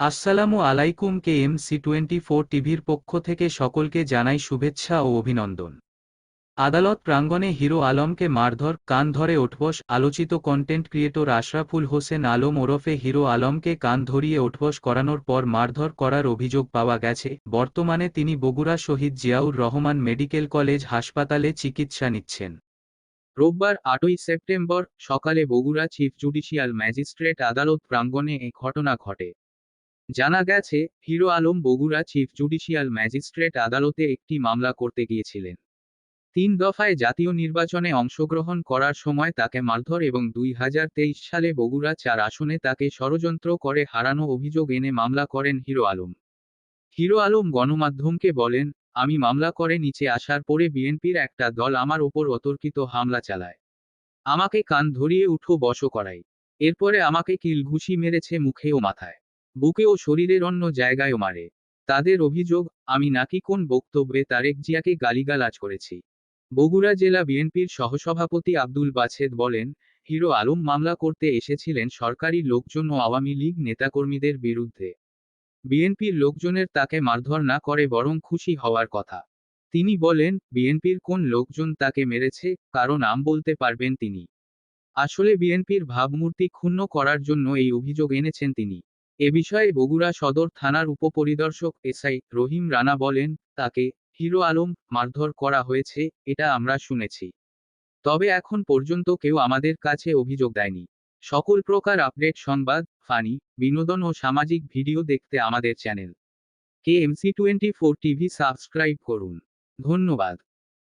আসসালামু আলাইকুম K M C twenty four টিভির পক্ষ থেকে সকলকে জানাই শুভেচ্ছা ও অভিনন্দন। আদালত প্রাঙ্গণে হিরো আলমকে মারধর, কান ধরে ওঠবস, আলোচিত কন্টেন্ট ক্রিয়েটর আশরাফুল হোসেন আলম ওরফে হিরো আলমকে কান ধরিয়ে ওঠবস করানোর পর মারধর করার অভিযোগ পাওয়া গেছে। বর্তমানে তিনি বগুড়া শহীদ জিয়াউর রহমান মেডিকেল কলেজ হাসপাতালে চিকিৎসা নিচ্ছেন। রোববার আটই সেপ্টেম্বর সকালে বগুড়া চিফ জুডিশিয়াল ম্যাজিস্ট্রেট আদালত প্রাঙ্গণে এ ঘটনা ঘটে। জানা গেছে, hero Alam Bogura chief judicial magistrate আদালতে একটি মামলা করতে গিয়েছিলেন। তিন দফায় জাতীয় নির্বাচনে অংশগ্রহণ করার সময় তাকে মারধর এবং দুই হাজার তেইশ সালে বগুড়া চার আসনে তাকে ষড়যন্ত্র করে হারানো অভিযোগ এনে মামলা করেন হিরো আলম। হিরো আলম গণমাধ্যমকে বলেন, আমি মামলা করে নিচে আসার পরে বিএনপির একটা দল আমার ওপর অতর্কিত হামলা চালায়। আমাকে কান ধরিয়ে উঠো বসো করাই। এরপরে আমাকে কিল ঘুষি মেরেছে মুখে ও মাথায়। বুকে ও শরীরের অন্য জায়গায়ও মারে। তাদের অভিযোগ, আমি নাকি কোন বক্তব্যে তারেক জিয়াকে গালিগালাজ করেছি? বগুড়া জেলা বিএনপির সহসভাপতি আব্দুল বাছেদ বলেন, হিরো আলম মামলা করতে এসেছিলেন সরকারি লোকজন ও আওয়ামী লীগ নেতাকর্মীদের বিরুদ্ধে। বিএনপির লোকজনের তাকে মারধর না করে বরং খুশি হওয়ার কথা। তিনি বলেন, বিএনপির কোন লোকজন তাকে মেরেছে, কারও নাম বলতে পারবেন তিনি। আসলে বিএনপির ভাবমূর্তি ক্ষুণ্ণ করার জন্য এই অভিযোগ এনেছেন তিনি। এ বিষয়ে বগুড়া সদর থানার উপপরিদর্শক এসআই রহিম রানা বলেন, তাকে হিরো আলম মারধর করা হয়েছে, এটা আমরা শুনেছি। তবে এখন পর্যন্ত কেউ আমাদের কাছে অভিযোগ দেয়নি। সকল প্রকার আপডেট সংবাদ, ফানি, বিনোদন ও সামাজিক ভিডিও দেখতে আমাদের চ্যানেল কে MC twenty four TV subscribe করুন। ধন্যবাদ।